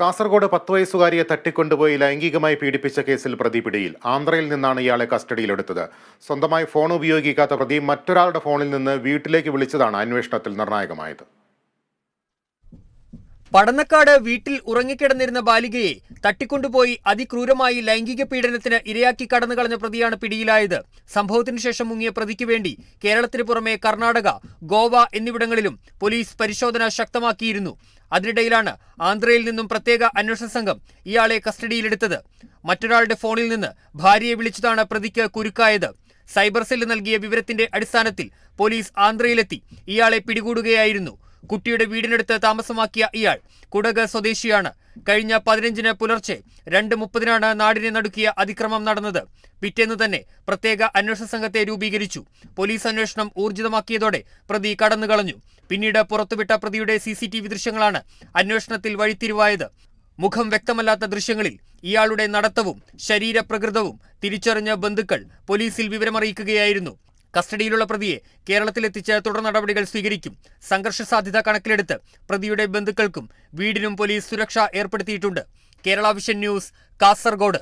കാസർഗോഡ് പത്ത് വയസ്സുകാരിയെ തട്ടിക്കൊണ്ടുപോയി ലൈംഗികമായി പീഡിപ്പിച്ച കേസിൽ പ്രതി പിടിയിൽ. ആന്ധ്രയിൽ നിന്നാണ് ഇയാളെ കസ്റ്റഡിയിലെടുത്തത്. സ്വന്തമായി ഫോൺ ഉപയോഗിക്കാത്ത പ്രതി മറ്റൊരാളുടെ ഫോണിൽ നിന്ന് വീട്ടിലേക്ക് വിളിച്ചതാണ് അന്വേഷണത്തിൽ നിർണായകമായത്. പടന്നക്കാട് വീട്ടിൽ ഉറങ്ങിക്കിടന്നിരുന്ന ബാലികയെ തട്ടിക്കൊണ്ടുപോയി അതിക്രൂരമായി ലൈംഗിക പീഡനത്തിന് ഇരയാക്കി കടന്നുകളഞ്ഞ പ്രതിയാണ് പിടിയിലായത്. സംഭവത്തിനു ശേഷം മുങ്ങിയ പ്രതിക്ക് വേണ്ടി കേരളത്തിന് പുറമെ കർണാടക ഗോവ എന്നിവിടങ്ങളിലും പോലീസ് പരിശോധന ശക്തമാക്കിയിരുന്നു. അതിനിടയിലാണ് ആന്ധ്രയിൽ നിന്നും പ്രത്യേക അന്വേഷണ സംഘം ഇയാളെ കസ്റ്റഡിയിലെടുത്തത്. മറ്റൊരാളുടെ ഫോണിൽ നിന്ന് ഭാര്യയെ വിളിച്ചതാണ് പ്രതിക്ക് കുരുക്കായത്. സൈബർ സെല്ല് നൽകിയ വിവരത്തിന്റെ അടിസ്ഥാനത്തിൽ പോലീസ് ആന്ധ്രയിലെത്തി. ഇയാളെ പിടികൂടുകയായിരുന്നു. കുട്ടിയുടെ വീടിനടുത്ത് താമസമാക്കിയ ഇയാൾ കുടക് സ്വദേശിയാണ്. കഴിഞ്ഞ പതിനഞ്ചിന് പുലർച്ചെ രണ്ട് മുപ്പതിനാണ് നാടിനെ നടുക്കിയ അതിക്രമം നടന്നത്. പിറ്റേന്ന് തന്നെ പ്രത്യേക അന്വേഷണ സംഘത്തെ രൂപീകരിച്ചു. പോലീസ് അന്വേഷണം ഊർജിതമാക്കിയതോടെ പ്രതി കടന്നുകളഞ്ഞു. പിന്നീട് പുറത്തുവിട്ട പ്രതിയുടെ സി ദൃശ്യങ്ങളാണ് അന്വേഷണത്തിൽ വഴിത്തിരിവായത്. മുഖം വ്യക്തമല്ലാത്ത ദൃശ്യങ്ങളിൽ ഇയാളുടെ നടത്തവും ശരീരപ്രകൃതവും തിരിച്ചറിഞ്ഞ ബന്ധുക്കൾ പോലീസിൽ വിവരമറിയിക്കുകയായിരുന്നു. കസ്റ്റഡിയിലുള്ള പ്രതിയെ കേരളത്തിലെത്തിച്ച് തുടർ നടപടികൾ സ്വീകരിക്കും. സംഘർഷ സാധ്യത കണക്കിലെടുത്ത് പ്രതിയുടെ ബന്ധുക്കൾക്കും വീടിനും പോലീസ് സുരക്ഷ ഏർപ്പെടുത്തിയിട്ടുണ്ട്. Kerala vision news Kasaragod.